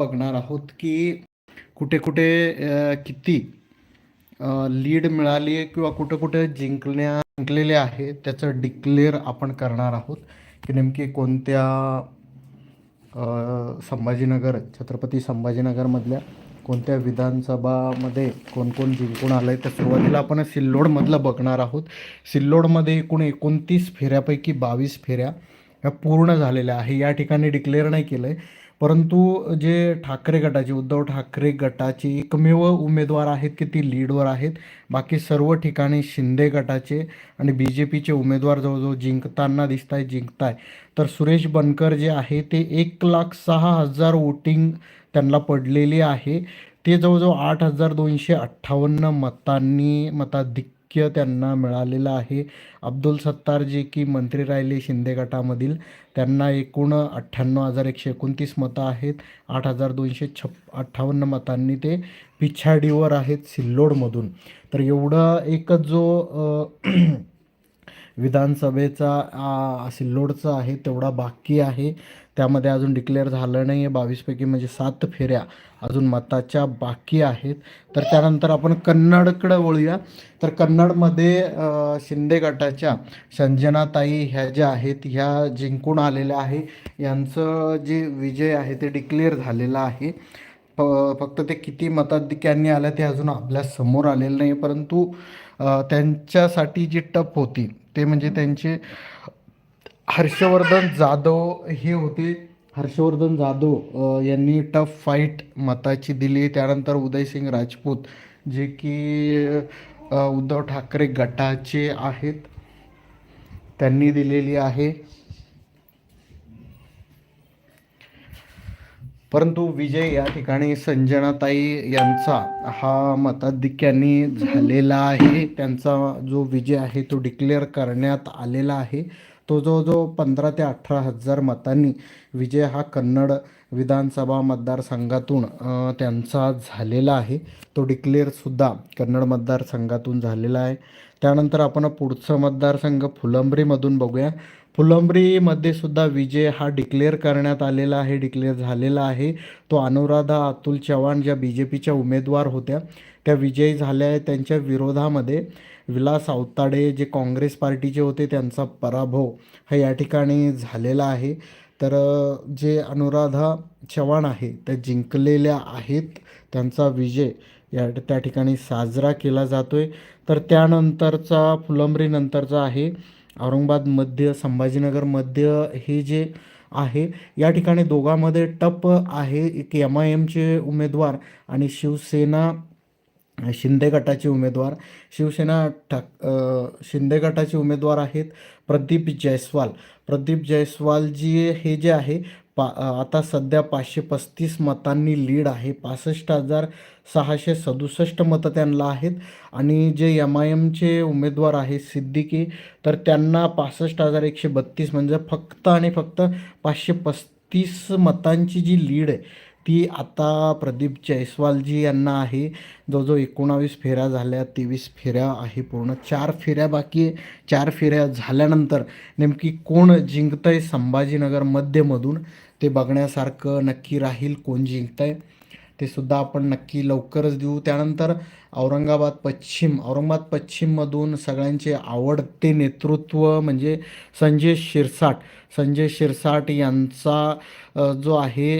बघणार आहोत की कुठे कुठे किती लीड मिळाली आहे किंवा कुठे कुठे जिंकण्या जिंकलेले आहे त्याचं डिक्लेअर आपण करणार आहोत. की नेमकी कोणत्या संभाजीनगर छत्रपती संभाजीनगरमधल्या कोणत्या विधानसभामध्ये कोण कोण जिंकून आलं आहे तर सुरुवातीला आपण सिल्लोडमधलं बघणार आहोत. सिल्लोडमध्ये एकूण एकोणतीस फेऱ्यापैकी बावीस फेऱ्या ह्या पूर्ण झालेल्या आहे. या ठिकाणी डिक्लेअर नाही केलं आहे परंतु जे ठाकरे गटाचे उद्धव ठाकरे गटाचे एकमेव उमेदवार आहेत की ती लीडवर आहेत बाकी सर्व ठिकाणी शिंदे गटाचे आणि बी जे पीचे उमेदवार जवळजवळ जिंकताना दिसत आहे जिंकताय. तर सुरेश बनकर जे आहे ते एक लाख सहा हजार वोटिंग त्यांना पडलेली आहे. ते जवळजवळ आठ हजार दोनशे अठ्ठावन्न मतांनी मताधिक्य त्यांना मिळालेलं आहे. अब्दुल सत्तार जे की मंत्री राहिले शिंदे गटामधील. त्यांना एकूण अठ्ठ्याण्णव हजार एकशे एकोणतीस मतं आहेत. आठ हजार दोनशे छप अठ्ठावन्न मतांनी ते पिछाडीवर आहेत सिल्लोडमधून. तर एवढा एकच जो विधानसभेचा सिल्लोडचा आहे तेवढा बाकी आहे. त्यामध्ये अजून डिक्लेअर झालं नाही आहे बावीसपैकी म्हणजे सात फेऱ्या अजून मताच्या बाकी आहेत. तर त्यानंतर आपण कन्नडकडं वळूया. तर कन्नडमध्ये शिंदे गटाच्या संजनाताई ह्या ज्या आहेत ह्या जिंकून आलेल्या आहे. यांचं जे विजय आहे ते डिक्लेअर झालेलं आहे. फ फक्त ते किती मताधिक्यांनी आलं ते अजून आपल्यासमोर आलेलं नाही परंतु त्यांच्यासाठी जी टप होती ते म्हणजे त्यांचे हर्षवर्धन जाधव हे होते. हर्षवर्धन जाधव यांनी टफ फाईट मताची दिली. त्यानंतर उदयसिंग राजपूत जे की उद्धव ठाकरे गटाचे आहेत त्यांनी दिलेली आहे. परंतु विजय या ठिकाणी संजनाताई यांचा हा मताधिक्यांनी झालेला आहे. त्यांचा जो विजय आहे तो डिक्लेअर करण्यात आलेला आहे. तो जो जो पंधरा ते अठरा हजार मतांनी विजय हा कन्नड विधानसभा मतदारसंघातून त्यांचा झालेला आहे. तो डिक्लेअरसुद्धा कन्नड मतदारसंघातून झालेला आहे. त्यानंतर आपण पुढचं मतदारसंघ फुलंब्रीमधून बघूया. फुलंब्रीमध्ये सुद्धा विजय हा डिक्लेअर करण्यात आलेला आहे डिक्लेअर झालेला आहे. तो अनुराधा अतुल चव्हाण ज्या बी जे पीच्या उमेदवार होत्या त्या विजयी झाल्या आहे त्यांच्या विरोधामध्ये विलास अवताडे जे काँग्रेस पार्टीचे होते त्यांचा पराभव हा या ठिकाणी झालेला आहे. तर जे अनुराधा चव्हाण आहे त्या जिंकलेल्या आहेत. त्यांचा विजय या त्या ठिकाणी साजरा केला जातो आहे तर त्यानंतरचा फुलंब्रीनंतरचा आहे औरंगाबाद मध्य संभाजीनगर मध्य हे जे आहे या ठिकाणी दोघांमध्ये टप आहे. एक एम आय एमचे उमेदवार आणि शिवसेना शिंदे गटाचे उमेदवार शिवसेना ठाक शिंदे गटाचे उमेदवार आहेत प्रदीप जयस्वाल. प्रदीप जयस्वालजी हे जे आहे पा आता सध्या पाचशे पस्तीस मतांनी लीड आहे. पासष्ट हजार सहाशे सदुसष्ट मतं त्यांना आहेत आणि जे एम आय एमचे उमेदवार आहेत सिद्दीकी तर त्यांना पासष्ट हजार एकशे बत्तीस म्हणजे फक्त आणि फक्त पाचशे पस्तीस मतांची जी लीड आहे ती आता प्रदीप जयस्वालजी यांना आहे. जवळजवळ एकोणावीस फेऱ्या झाल्या तेवीस फेऱ्या आहे पूर्ण. चार फेऱ्या बाकी आहे. चार फेऱ्या झाल्यानंतर नेमकी कोण जिंकतंय संभाजीनगर मध्यमधून ते बघण्यासारखं नक्की राहील कोण जिंकतंय. ते सुद्धा आपण नक्की लवकरच देऊ. त्यानंतर औरंगाबाद पश्चिम औरंगाबाद पश्चिममधून सगळ्यांचे आवडते नेतृत्व म्हणजे संजय शिरसाट. संजय शिरसाट यांचा जो आहे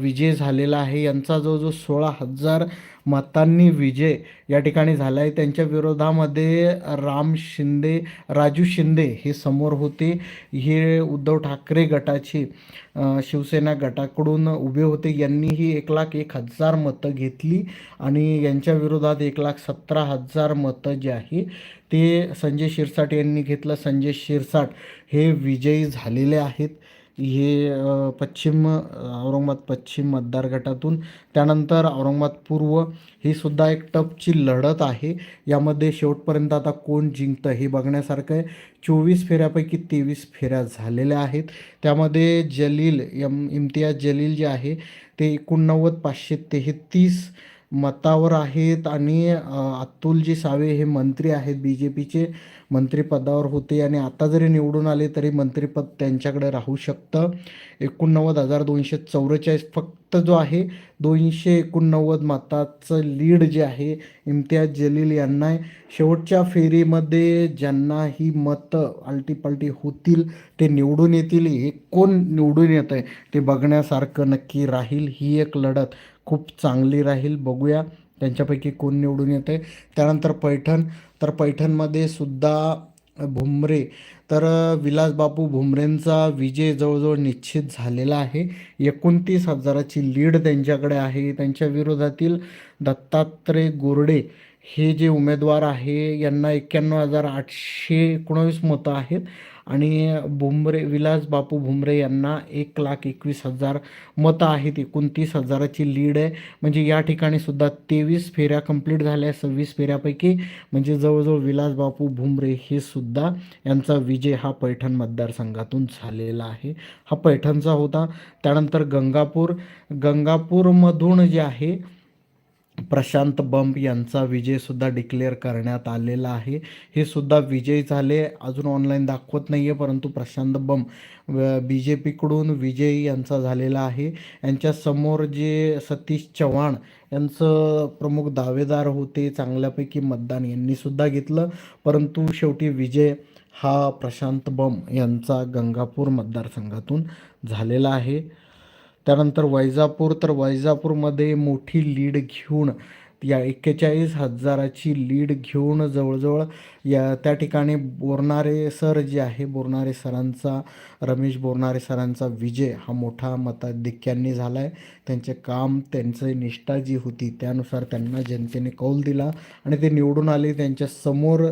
विजय झालेला आहे. यांचा जो जो सोळा हजार मतांनी विजय या ठिकाणी झाला आहे त्यांच्या विरोधामध्ये राम शिंदे राजू शिंदे हे समोर होते. हे उद्धव ठाकरे गटाचे शिवसेना गटाकडून उभे होते. यांनीही एक लाख एक हजार मतं घेतली आणि यांच्या विरोधात एक लाख सतरा हजार मतं जे आहे ते संजय शिरसाट यांनी घेतलं. संजय शिरसाट हे विजयी झालेले आहेत. हे पश्चिम औरंगाबाद पश्चिम मतदार गटातून. त्यानंतर औरंगाबाद पूर्व ही सुद्धा एक टपची लढत आहे. यामध्ये शेवटपर्यंत आता कोण जिंकतं हे बघण्यासारखं आहे. चोवीस फेऱ्यापैकी तेवीस फेऱ्या झालेल्या आहेत. त्यामध्ये जलील यम इम्तियाज जलील जे आहे ते एकोणनव्वद पाचशे तेहतीस मतावर आहेत आणि अतुलजी सावे हे मंत्री आहेत बी जे पीचे मंत्रिपदावर होते आणि आता जरी निवडून आले तरी मंत्रिपद त्यांच्याकडे राहू शकतं. एकोणनव्वद हजार दोनशे चौवेचाळीस फक्त जो आहे दोनशे एकोणनव्वद मताचं लीड जे आहे इम्तियाज जलील यांना आहे. शेवटच्या फेरीमध्ये ज्यांना ही मतं आलटीपालटी होतील ते निवडून येतील. हे कोण निवडून येत आहे ते बघण्यासारखं नक्की राहील ही एक लढत. खूप चांगली राहील. बघूया त्यांच्यापैकी कोण निवडून येतं आहे त्यानंतर पैठण. तर पैठणमध्ये सुद्धा भुमरे. तर विलासबापू भुमरेंचा विजय जवळजवळ निश्चित झालेला आहे. एकोणतीस हजाराची लीड त्यांच्याकडे आहे. त्यांच्या विरोधातील दत्तात्रय गोरडे हे जे उमेदवार आहे यांना एक्क्याण्णव हजार आठशे एकोणावीस मतं आहेत. आणि भुमरे विलास बापू भुमरे यांना एक लाख एकवीस हजार मतं आहेत. एकोणतीस हजाराची लीड आहे. म्हणजे या ठिकाणी सुद्धा तेवीस फेऱ्या कंप्लीट झाल्या. सव्वीस फेऱ्यापैकी म्हणजे जवळजवळ विलास बापू भुमरे हे सुद्धा यांचा विजय हा पैठण मतदारसंघातून झालेला आहे. हा पैठणचा होता. त्यानंतर गंगापूर. गंगापूरमधून जे आहे प्रशांत बंब यांचा विजयसुद्धा डिक्लेअर करण्यात आलेला आहे. हे सुद्धा विजय झाले. अजून ऑनलाईन दाखवत नाही आहे परंतु प्रशांत बंब बी जे पीकडून विजय यांचा झालेला आहे. यांच्यासमोर जे सतीश चव्हाण यांचं प्रमुख दावेदार होते चांगल्यापैकी मतदान यांनीसुद्धा घेतलं. परंतु शेवटी विजय हा प्रशांत बम यांचा गंगापूर मतदारसंघातून झालेला आहे. त्यानंतर वैजापूर तर वैजापूरमध्ये मोठी लीड घेऊन या एक्केचाळीस हजाराची लीड घेऊन जवळजवळ या त्या ठिकाणी बोरणारे सर जे आहे बोरणारे सरांचा रमेश बोरणारे सरांचा विजय हा मोठा मताधिक्यांनी झाला आहे त्यांचे काम त्यांचे निष्ठा जी होती त्यानुसार त्यांना जनतेने कौल दिला आणि ते निवडून आले. त्यांच्यासमोर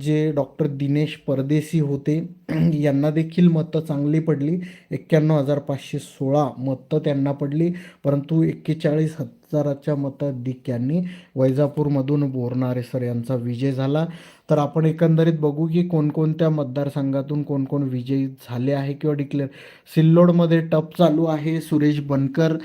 जे डॉक्टर दिनेश परदेशी होते यांना देखील मतं चांगली पडली. एक्क्याण्णव हजार पाचशे सोळा मतं त्यांना पडली. परंतु एक्केचाळीस हजाराच्या मताधिक्यांनी वैजापूरमधून बोरणारे सर यांचा विजय झाला. तर आपण एकंदरीत बघू की कोणकोणत्या मतदारसंघातून कोणकोण विजयी झाले आहे किंवा डिक्लेअर सिल्लोडमध्ये टप चालू आहे. सुरेश बनकर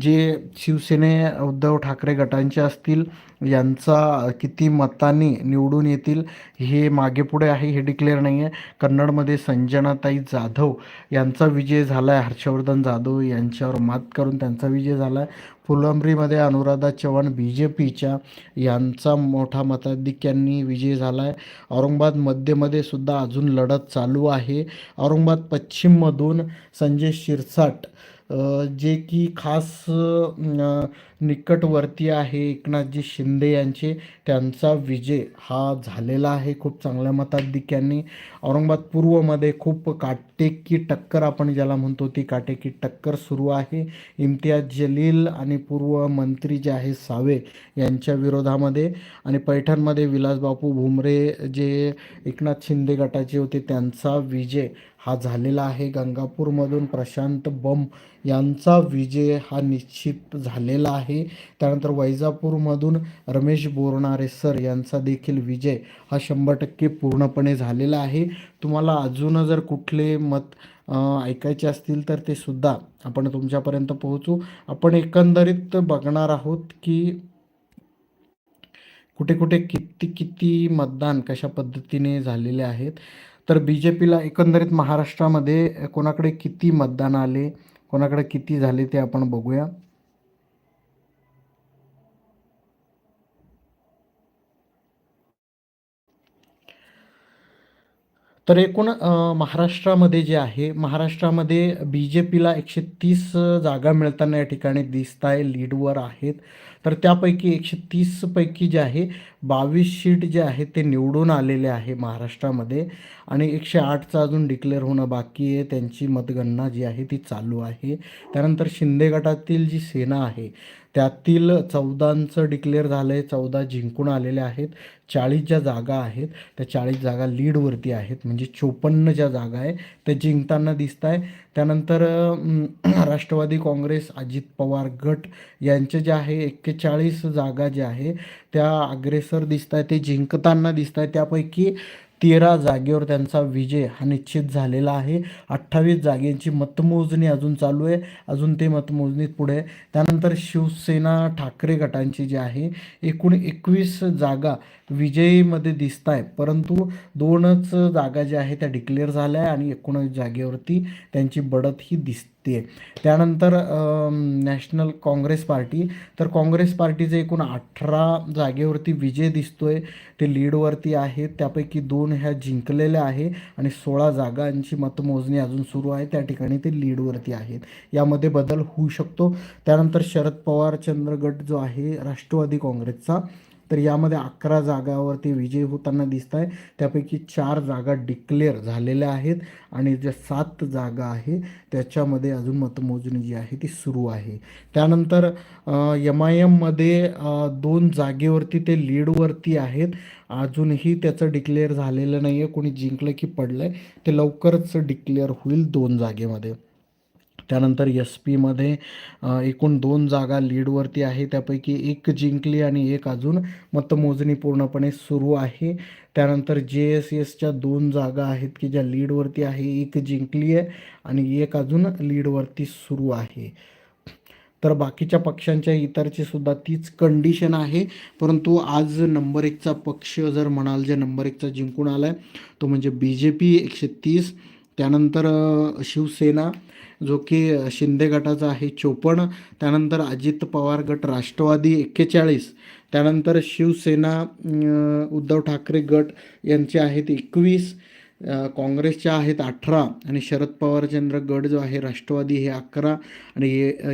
जे शिवसेने उद्धव ठाकरे गटांचे असतील यांचा किती मतांनी निवडून येतील हे मागे पुढे आहे हे डिक्लेअर नाही आहे कन्नडमध्ये संजनाताई जाधव यांचा विजय झाला आहे हर्षवर्धन जाधव यांच्यावर मात करून त्यांचा विजय झाला आहे फुलंब्रीमध्ये अनुराधा चव्हाण बी जे पीच्या यांचा मोठा मताधिक्यांनी विजय झाला आहे औरंगाबाद मध्यमध्ये सुद्धा अजून लढत चालू आहे. औरंगाबाद पश्चिममधून संजय शिरसाट जे की खास निकटवर्ती आहे एकनाथजी शिंदे यांचे त्यांचा विजय हा झालेला आहे खूप चांगल्या मताधिक्यांनी औरंगाबाद पूर्वमध्ये खूप काटेकी टक्कर आपण ज्याला म्हणतो ती काटेकी टक्कर सुरू आहे. इम्तियाज जलील आणि पूर्व मंत्री जे आहे सावे यांच्या विरोधामध्ये आणि पैठणमध्ये विलासबापू भुमरे जे एकनाथ शिंदे गटाचे होते त्यांचा विजय हा झालेला आहे. गंगापूरमधून प्रशांत बम यांचा विजय हा निश्चित झालेला आहे. त्यानंतर वैजापूरमधून रमेश बोरणारे सर यांचा देखील विजय हा शंभर टक्के पूर्णपणे झालेला आहे. तुम्हाला अजून जर कुठले मत ऐकायचे असतील तर ते सुद्धा आपण तुमच्यापर्यंत पोहोचू. आपण एकंदरीत बघणार आहोत की कुठे कुठे किती किती मतदान कशा पद्धतीने झालेले आहेत. तर बी जे पीला एकंदरीत महाराष्ट्रामध्ये कोणाकडे किती मतदान आले कोणाकडे किती झाले ते आपण बघूया. तर एकूण महाराष्ट्रामध्ये जे आहे महाराष्ट्रामध्ये बी जे पीला एकशे तीस जागा मिळताना या ठिकाणी दिसत आहे लीडवर आहेत. तर त्यापैकी एकशे तीसपैकी जे आहे बावीस सीट जे आहे ते निवडून आलेले आहे महाराष्ट्रामध्ये. आणि एकशे आठचं अजून डिक्लेअर होणं बाकी आहे. त्यांची मतगणना जी आहे ती चालू आहे. त्यानंतर शिंदे गटातील जी सेना आहे त्यातील चौदांचं डिक्लेअर झालं आहे चौदा जिंकून आलेले आहेत चाळीस ज्या जागा आहेत त्या चाळीस जागा लीडवरती आहेत. म्हणजे चोपन्न ज्या जागा आहे त्या जिंकताना दिसत आहे त्यानंतर राष्ट्रवादी काँग्रेस अजित पवार गट यांचे जे आहे एक्केचाळीस जागा ज्या आहे त्या अग्रेसर दिसत आहे ते जिंकताना दिसत आहे त्यापैकी तेरा जागेवर त्यांचा विजय हा निश्चित झालेला आहे. अठ्ठावीस जागेची मतमोजणी अजून चालू आहे. अजून ते मतमोजणीत पुढे आहे. त्यानंतर शिवसेना ठाकरे गटांची जी आहे एकूण एकवीस जागा विजयीमध्ये दिसत आहे परंतु दोनच जागा ज्या आहेत त्या डिक्लेअर झाल्या आहे आणि एकोणीस जागेवरती त्यांची बढत ही दिसते. त्यानंतर नॅशनल काँग्रेस पार्टी तर काँग्रेस पार्टीचे एकूण अठरा जागेवरती विजय दिसतोय. ते लीडवरती आहेत. त्यापैकी दोन ह्या जिंकलेल्या आहे आणि सोळा जागांची मतमोजणी अजून सुरू आहे. त्या ठिकाणी ते लीडवरती आहेत. यामध्ये बदल होऊ शकतो. त्यानंतर शरद पवार चंद्रगड जो आहे राष्ट्रवादी काँग्रेसचा. तर यामध्ये अकरा जागावरती विजय होताना दिसत आहे त्यापैकी चार जागा डिक्लेअर झालेल्या आहेत आणि ज्या सात जागा आहे त्याच्यामध्ये अजून मतमोजणी जी आहे ती सुरू आहे. त्यानंतर एम आय एममध्ये दोन जागेवरती ते लीडवरती आहेत. अजूनही त्याचं डिक्लेअर झालेलं नाही आहे कोणी जिंकलं की पडलं आहे ते लवकरच डिक्लेअर होईल दोन जागेमध्ये. त्यानंतर एस पीमध्ये एकूण दोन जागा लीडवरती आहे. त्यापैकी एक जिंकली आणि एक अजून मतमोजणी पूर्णपणे सुरू आहे. त्यानंतर जे एस एसच्या दोन जागा आहेत की ज्या लीडवरती आहे एक जिंकली आहे आणि एक अजून लीडवरती सुरू आहे. तर बाकीच्या पक्षांच्या इतरची सुद्धा तीच कंडिशन आहे. परंतु आज नंबर एकचा पक्ष जर म्हणाल जे नंबर एकचा जिंकून आला आहे तो म्हणजे बी जे पी एकशे तीस. त्यानंतर शिवसेना जो की शिंदे गटाचा आहे चोपन्न त्यानंतर अजित पवार गट राष्ट्रवादी एक्केचाळीस. त्यानंतर शिवसेना उद्धव ठाकरे गट यांचे आहेत एकवीस. काँग्रेसच्या आहेत अठरा आणि शरद पवारचंद्र चंद्रगड जो आहे राष्ट्रवादी हे अकरा आणि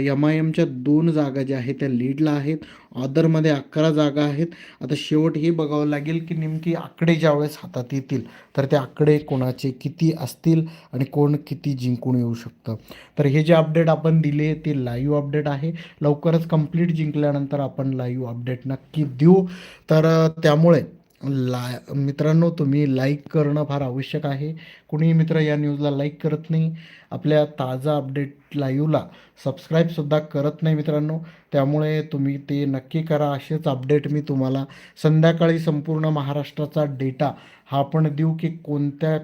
एम आय एमच्या दोन जागा ज्या आहेत त्या लीडला आहेत. ऑदरमध्ये अकरा जागा आहेत. आता शेवट हे बघावं लागेल की नेमकी आकडे ज्यावेळेस हातात येतील तर ते आकडे कोणाचे किती असतील आणि कोण किती जिंकून येऊ शकतं. तर हे जे अपडेट आपण दिले ते लाईव्ह अपडेट आहे. लवकरच कंप्लीट जिंकल्यानंतर आपण लाईव्ह अपडेट नक्की देऊ. तर त्यामुळे ला मित्रांनो तुम्ही लाईक करणं फार आवश्यक आहे. कुणी मित्र या न्यूजला लाईक करत नाही. आपल्या ताजा अपडेट लाईव्हला सबस्क्राईबसुद्धा करत नाही मित्रांनो. त्यामुळे तुम्ही ते नक्की करा. असेच अपडेट मी तुम्हाला संध्याकाळी संपूर्ण महाराष्ट्राचा डेटा हा आपण देऊ की कोणत्या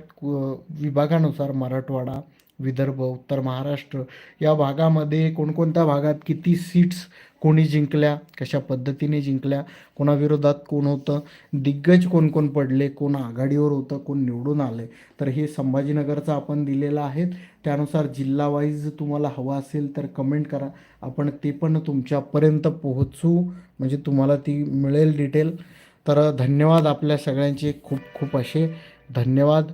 विभागानुसार मराठवाडा विदर्भ उत्तर महाराष्ट्र या भागामध्ये कोणकोणत्या भागात किती सीट्स कोणी जिंकल्या कशा पद्धतीने जिंकल्या कोणाविरोधात कोण होतं दिग्गज कोण कोण पडले कोण आघाडीवर होतं कोण निवडून आले. तर हे संभाजीनगरचं आपण दिलेलं आहे त्यानुसार जिल्हावाईज तुम्हाला हवं असेल तर कमेंट करा. आपण ते पण तुमच्यापर्यंत पोहोचू. म्हणजे तुम्हाला ती मिळेल डिटेल तर धन्यवाद आपल्या सगळ्यांचे. खूप खूप असे धन्यवाद.